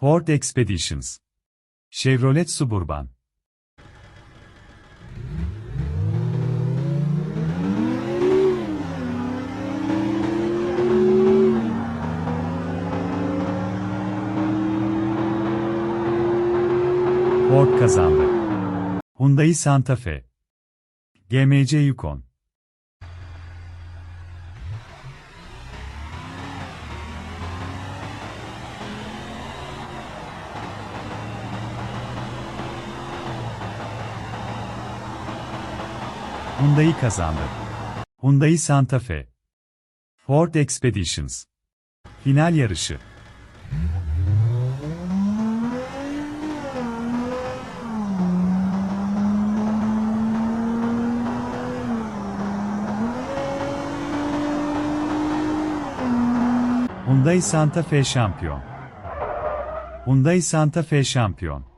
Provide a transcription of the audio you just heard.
Ford Expeditions. Chevrolet Suburban. Ford kazandı. Hyundai Santa Fe. GMC Yukon. Hyundai kazandı. Hyundai Santa Fe. Ford Expeditions. Final yarışı. Hyundai Santa Fe şampiyon. Hyundai Santa Fe şampiyon.